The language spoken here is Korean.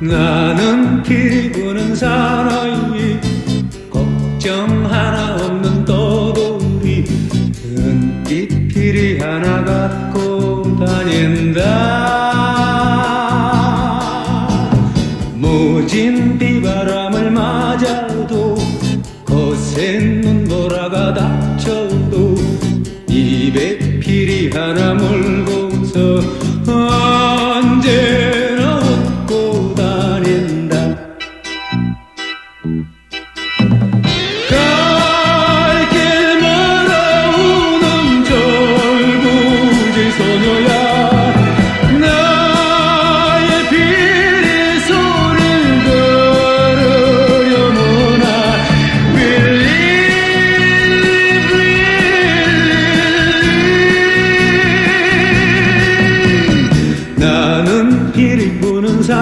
나는 기분은 사나이. 걱정 하나 없는 떠돌이. 은빛피리 하나 갖고 다닌다. 모진 비바람을 맞아도 거센 눈보라가 닥쳐도 입에 피리 하나 몰고서 소녀야 나의 비리소를 들으려무나 Believe, believe 나는 길이 부는 사